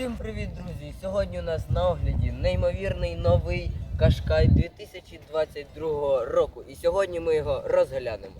Всім привіт, друзі! Сьогодні у нас на огляді неймовірний новий Кашкай 2022 року. І сьогодні ми його розглянемо.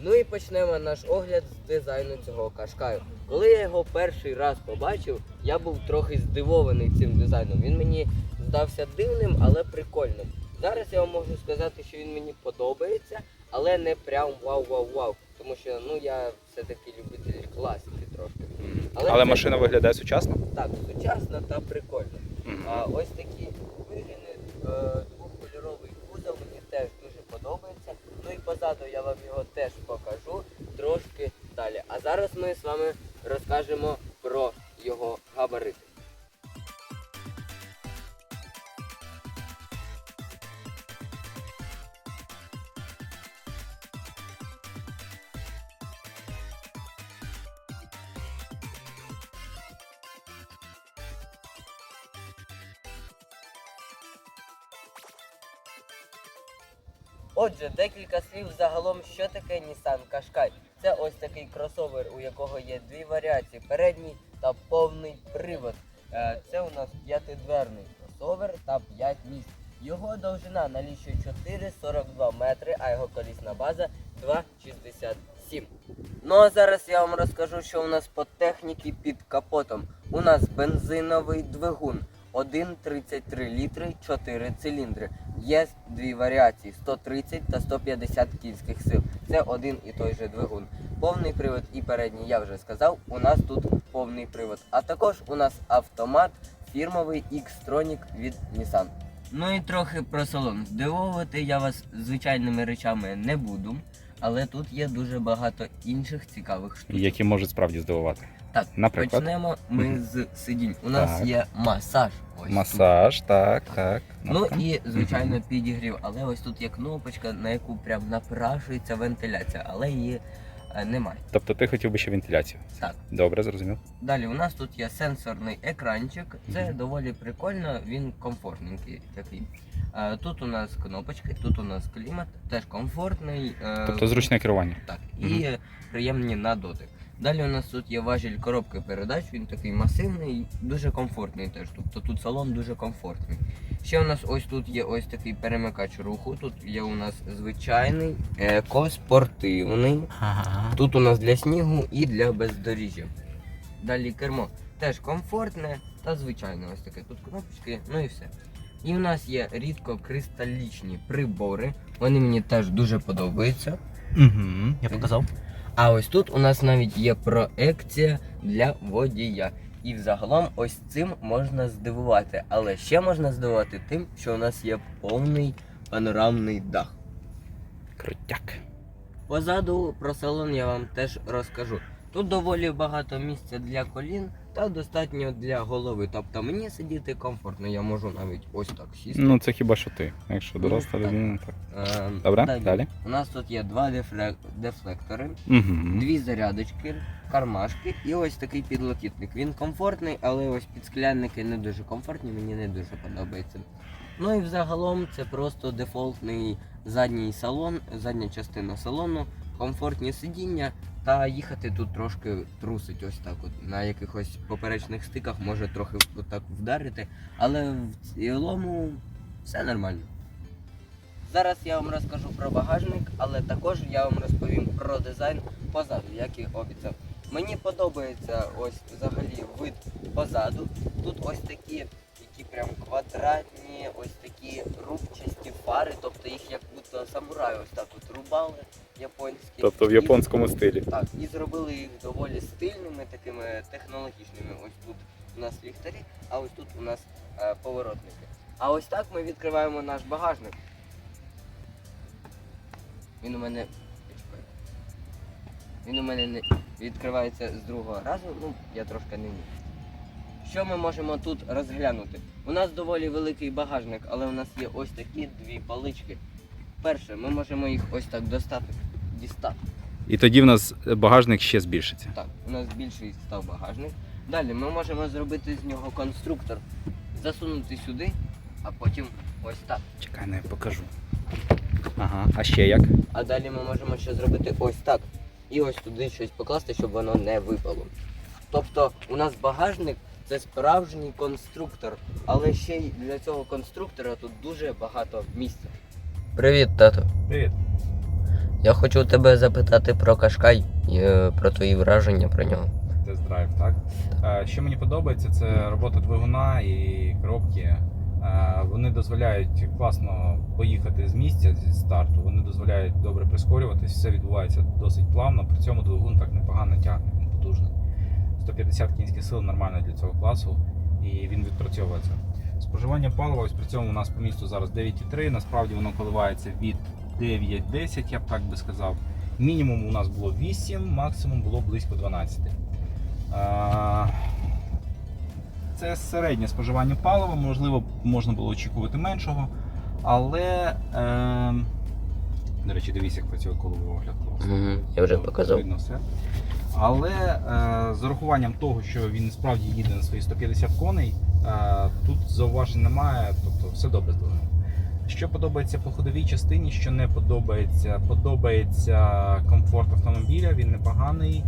Ну і почнемо наш огляд з дизайну цього кашкаю. Коли я його перший раз побачив, я був трохи здивований цим дизайном. Він мені здався дивним, але прикольним. Зараз я вам можу сказати, що він мені подобається, але не прям вау-вау-вау. Тому що ну я все-таки любитель класики трошки. Але, це- машина виглядає сучасно. так, сучасна та прикольна. Мгм. А ось такі вигини, е, двохкольоровий кузов мені теж дуже подобається. Ну і позаду я вам його теж покажу трошки далі. А зараз ми з вами розкажемо про його габарити. Отже, декілька слів загалом, що таке Nissan Qashqai. Це ось такий кросовер, у якого є дві варіації: передній та повний привод. Е, Це у нас п'ятидверний кросовер та 5 місць. Його довжина налічує 4,42 метри, а його колісна база 2,67. Ну а зараз я вам розкажу, що у нас по техніці під капотом. У нас бензиновий двигун 1,33 літри, 4 циліндри. Є дві варіації 130 та 150 кінських сил. Це один і той же двигун. Повний привод і передній, я вже сказав, у нас тут повний привод. А також у нас автомат фірмовий X-Tronic від Nissan. Ну і трохи про салон. Здивовувати я вас звичайними речами не буду, але тут є дуже багато інших цікавих штук. Які можуть справді здивувати. Так, Наприклад? почнемо ми Мгм. з сидінь. У нас Так. є масаж. Ось тут. Масаж, так, так. Ну Ну-ка. і звичайно підігрів, але ось тут є кнопочка, на яку прям напрашується вентиляція, але її е, немає. Тобто ти хотів би ще вентиляцію. Так, Добре, зрозумів. далі у нас тут є сенсорний екранчик. Це Мгм. доволі прикольно, він комфортненький такий. Е, Тут у нас кнопочки, тут у нас клімат, теж комфортний. е, Тобто зручне керування. Так, і е, приємні на дотик. Далі у нас тут є важіль коробки передач, він такий масивний, дуже комфортний теж. Тобто тут салон дуже комфортний. Ще у нас ось тут є ось такий перемикач руху. Тут є у нас звичайний екоспортивний. Ага. Тут у нас для снігу і для бездоріжжя. Далі кермо теж комфортне та звичайне ось таке. Тут кнопочки, ну і все. І у нас є рідкокристалічні прибори. Вони мені теж дуже подобаються. Угу, я показав. А ось тут у нас навіть є проекція для водія. І взагалом ось цим можна здивувати. Але ще можна здивувати тим, що у нас є повний панорамний дах. Крутяк. Позаду про салон я вам теж розкажу. Тут доволі багато місця для колін та достатньо для голови. Тобто мені сидіти комфортно, я можу навіть ось так сісти. Ну, це хіба що ти. Якщо Ну, доросла людина, так. Е, Добре, далі. У нас тут є два дефле- дефлектори. Угу. Дві зарядочки, кармашки і ось такий підлокітник. Він комфортний, але ось підсклянники не дуже комфортні, мені не дуже подобається. Ну і взагалом це просто дефолтний задній салон, задня частина салону, комфортні сидіння та їхати тут трошки трусить ось так от. На якихось поперечних стиках може трохи отак вдарити, але в цілому все нормально. Зараз я вам розкажу про багажник, але також я вам розповім про дизайн позаду, як і обіцяв. Мені подобається ось взагалі вид позаду. Тут ось такі, які прям квадратні, ось такі рубчасті фари, тобто їх як будто самураї ось так от рубали японські. Тобто в І- японському стилі. так, і зробили їх доволі стильними, такими технологічними. Ось тут у нас ліхтарі, а ось тут у нас е, поворотники. А ось так ми відкриваємо наш багажник. Він у мене. Він у мене не відкривається з другого разу, ну я трошки не вмію. Що ми можемо тут розглянути? У нас доволі великий багажник, але у нас є ось такі дві палички. Перше, ми можемо їх ось так достати, дістати. І тоді в нас багажник ще збільшиться. Так, у нас більший став багажник. Далі ми можемо зробити з нього конструктор, засунути сюди, а потім ось так. Чекай, не покажу. Ага, а ще як? А далі ми можемо ще зробити ось так. І ось туди щось покласти, щоб воно не випало. Тобто у нас багажник це справжній конструктор, але ще й для цього конструктора тут дуже багато місця. Привіт, тато. Привіт. Я хочу тебе запитати про Кашкай і е, про твої враження про нього. Тест-драйв, так? Е, Що мені подобається, це робота двигуна і коробки. Е, Вони дозволяють класно поїхати з місця зі старту. Вони дозволяють добре прискорюватись, все відбувається досить плавно. При цьому двигун так непогано тягне, він потужний. 150 кінських сил нормально для цього класу, і він відпрацьовується. Споживання палива ось при цьому у нас по місту зараз 9,3. Насправді воно коливається від 9-10, я б так би сказав. Мінімум у нас було 8, максимум було близько 12. Це середнє споживання палива, можливо, можна було очікувати меншого. Але, е, до речі, дивись, як працює коловий огляд. Я вже показав. Видно все. Але е, з урахуванням того, що він справді їде на свої 150 коней, е, тут зауважень немає, тобто все добре з двигуном. Що подобається по ходовій частині, що не подобається, подобається комфорт автомобіля, він непоганий.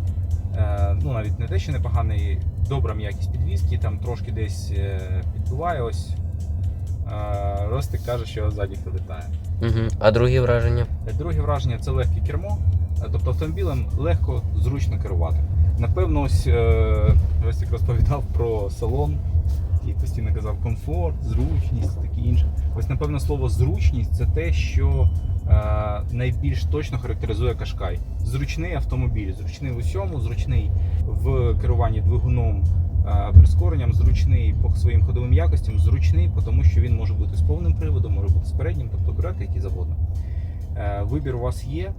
Е, ну навіть не те, що непоганий, добра м'якість підвізки, там трошки десь е, підбиває. Ось Ростик каже, що ззаді прилітає. Угу. А другі враження? Друге враження це легке кермо, Е, тобто автомобілем легко, зручно керувати. Напевно, ось е, Ростик розповідав про салон, який постійно казав комфорт, зручність, таке інше. Ось, напевно, слово зручність це те, що е, найбільш точно характеризує Кашкай. Зручний автомобіль, зручний в усьому, зручний в керуванні двигуном, прискоренням, зручний по своїм ходовим якостям, зручний, тому що він може бути з повним приводом, може бути з переднім, тобто берете який завгодно. Е, Вибір у вас є,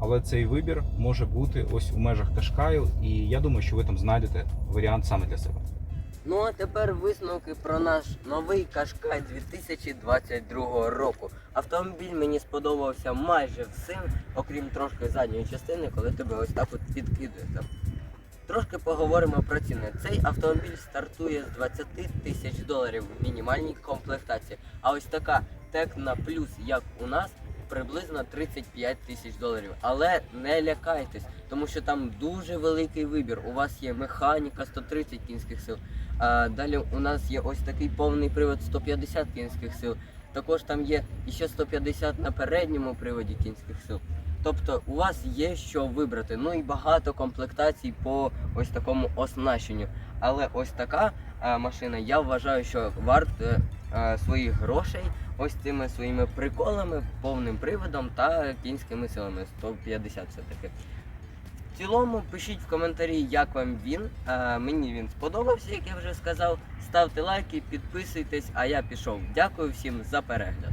але цей вибір може бути ось у межах Кашкаю, і я думаю, що ви там знайдете варіант саме для себе. Ну а тепер висновки про наш новий Кашкай 2022 року. Автомобіль мені сподобався майже всім, окрім трошки задньої частини, коли тебе ось так от підкидує. Трошки поговоримо про ціни. Цей автомобіль стартує з 20 тисяч доларів в мінімальній комплектації. А ось така Текна Плюс, як у нас, приблизно 35 тисяч доларів. Але не лякайтесь, тому що там дуже великий вибір. У вас є механіка 130 кінських сил. А далі у нас є ось такий повний привод 150 кінських сил. Також там є ще 150 на передньому приводі кінських сил. Тобто у вас є що вибрати. Ну і багато комплектацій по ось такому оснащенню. Але ось така е, машина, я вважаю, що варта е, своїх грошей ось цими своїми приколами, повним приводом та кінськими силами 150 все-таки. В цілому пишіть в коментарі, як вам він. Е, мені він сподобався, як я вже сказав. Ставте лайки, підписуйтесь, а я пішов. Дякую всім за перегляд.